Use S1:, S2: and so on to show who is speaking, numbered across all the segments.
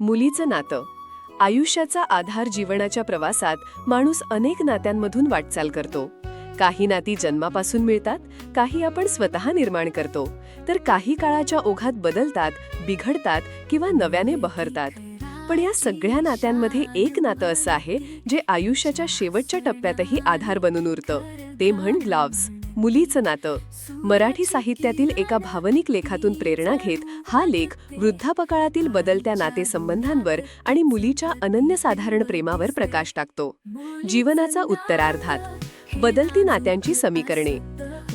S1: मुलीचं नातं. आयुष्याचा आधार जीवनाच्या प्रवासात माणूस अनेक नात्यांमधून वाटचाल करतो. काही नाती जन्मापासून मिळतात काही आपण स्वतः निर्माण करतो. तर काही काळाच्या ओघात बदलतात बिघडतात किंवा नव्याने बहरतात. पण या सगळ्या नात्यांमध्ये एक नातं असं आहे जे आयुष्याच्या शेवटच्या टप्प्यातही आधार बनून उरतं. ते म्हण ग्लाव्स मुलीचं नातं. मराठी साहित्यातील एका भावनिक लेखातून प्रेरणा घेत हा लेख वृद्धापकाळातील बदलत्या नातेसंबंधांवर आणि मुलीच्या अनन्यसाधारण प्रेमावर प्रकाश टाकतो. जीवनाचा उत्तरार्धात. बदलती नात्यांची समीकरणे.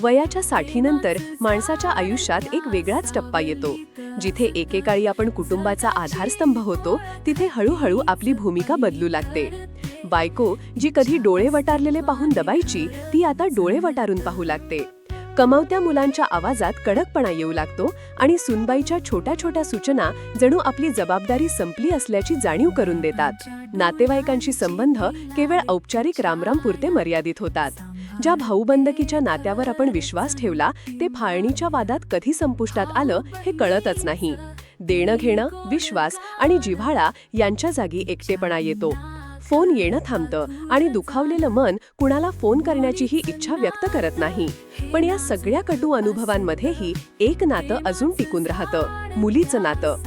S1: वयाच्या साठीनंतर माणसाच्या आयुष्यात एक वेगळाच टप्पा येतो. जिथे एकेकाळी आपण कुटुंबाचा आधारस्तंभ होतो तिथे हळूहळू आपली भूमिका बदलू लागते. बायको जी कधी डोळे वटारलेले पाहून दबायची ती आता डोळे वटारून पाहू लागते. कमावत्या मुलांच्या आवाजात कडकपणा येऊ लागतो आणि सुनबाईच्या छोट्या छोट्या सूचना जणू आपली जबाबदारी संपली असल्याची जाणीव करून देतात. नातेवाईकांशी संबंध केवळ औपचारिक रामरामपुरते मर्यादित होतात. ज्या भाऊबंदकीच्या नात्यावर आपण विश्वास ठेवला ते फाळणीच्या वादात कधी संपुष्टात आलं हे कळतच नाही. देणं घेणं विश्वास आणि जिव्हाळा यांच्या जागी एकटेपणा येतो. फोन येणं थांबतं आणि दुखावलेलं मन कुणाला फोन करण्याचीही इच्छा व्यक्त करत नाही. पण या सगळ्या कटू अनुभवांमध्येही एक नातं अजून टिकून राहतं मुलीचं नातं.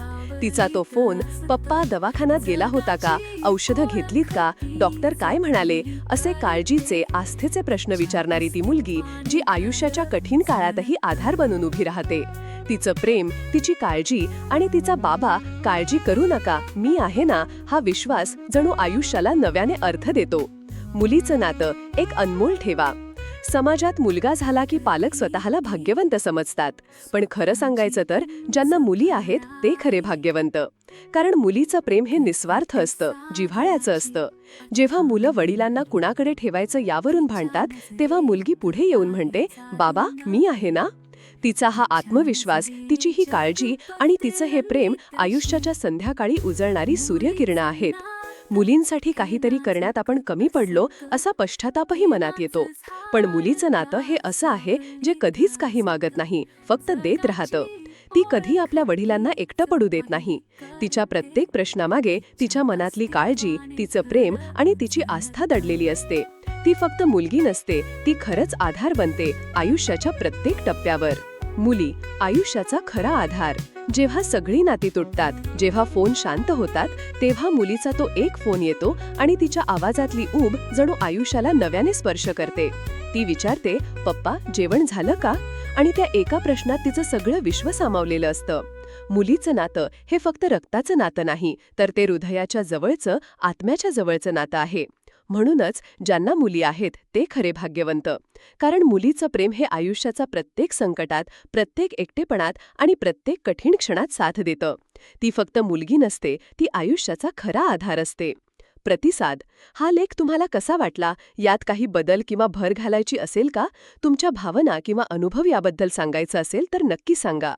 S1: तिचा तो फोन पप्पा दवाखान्यात गेला होता का? औषधं घेतलीत का? डॉक्टर काय म्हणाले? असे काळजीचे आस्थेचे प्रश्न विचारणारी ती मुलगी जी आयुष्याच्या कठीण काळातही आधार बनून उभी राहते. तिचं प्रेम तिची काळजी आणि तिचा बाबा काळजी करू नका मी आहे ना हा विश्वास जणू आयुष्याला नव्याने अर्थ देतो. मुलीचं नातं एक अनमोल ठेवा. समाजात मुलगा झाला की पालक स्वतःला भाग्यवंत समजतात. पण खरं सांगायचं तर ज्यांना मुली आहेत ते खरे भाग्यवंत. कारण मुलीचं प्रेम हे निस्वार्थ असतं जिव्हाळ्याचं असतं. जेव्हा मुलं वडिलांना कुणाकडे ठेवायचं यावरून भांडतात तेव्हा मुलगी पुढे येऊन म्हणते बाबा मी आहे ना? तिचा हा आत्मविश्वास तिची ही काळजी आणि तिचं हे प्रेम आयुष्याच्या संध्याकाळी उजळणारी सूर्यकिरणं आहेत. मुलींसाठी काहीतरी करण्यात आपण कमी पडलो असा पश्चातापही मनात येतो. पण मुलीचं नातं हे असं आहे जे कधीच काही मागत नाही फक्त देत राहतं. ती कधी आपल्या वडिलांना एकटं पडू देत नाही. तिच्या प्रत्येक प्रश्नामागे तिच्या मनातली काळजी तिचं प्रेम आणि तिची आस्था दडलेली असते. ती फक्त मुलगी नसते ती खरंच आधार बनते आयुष्याच्या प्रत्येक टप्प्यावर. मुली आयुष्याचा खरा आधार. जेव्हा सगळी नाती तुटतात जेव्हा फोन शांत होतात तेव्हा मुलीचा तो एक फोन येतो आणि तिच्या आवाजातली ऊब जणू आयुष्याला नव्याने स्पर्श करते. ती विचारते पप्पा जेवण झालं का? आणि त्या एका प्रश्नात तिचं सगळं विश्व सामावलेलं असतं. मुलीचं नातं हे फक्त रक्ताचं नातं नाही तर ते हृदयाच्या जवळचं आत्म्याच्या जवळचं नातं आहे. म्हणूनच ज्यांना मुली आहेत ते खरे भाग्यवंत. कारण मुलीचं प्रेम हे आयुष्याचा प्रत्येक संकटात प्रत्येक एकटेपणात आणि प्रत्येक कठीण क्षणात साथ देतं. ती फक्त मुलगी नसते ती आयुष्याचा खरा आधार असते. प्रतिसाद हा लेख तुम्हाला कसा वाटला? यात काही बदल किंवा भर घालायची असेल का? तुमच्या भावना किंवा अनुभव याबद्दल सांगायचं असेल तर नक्की सांगा.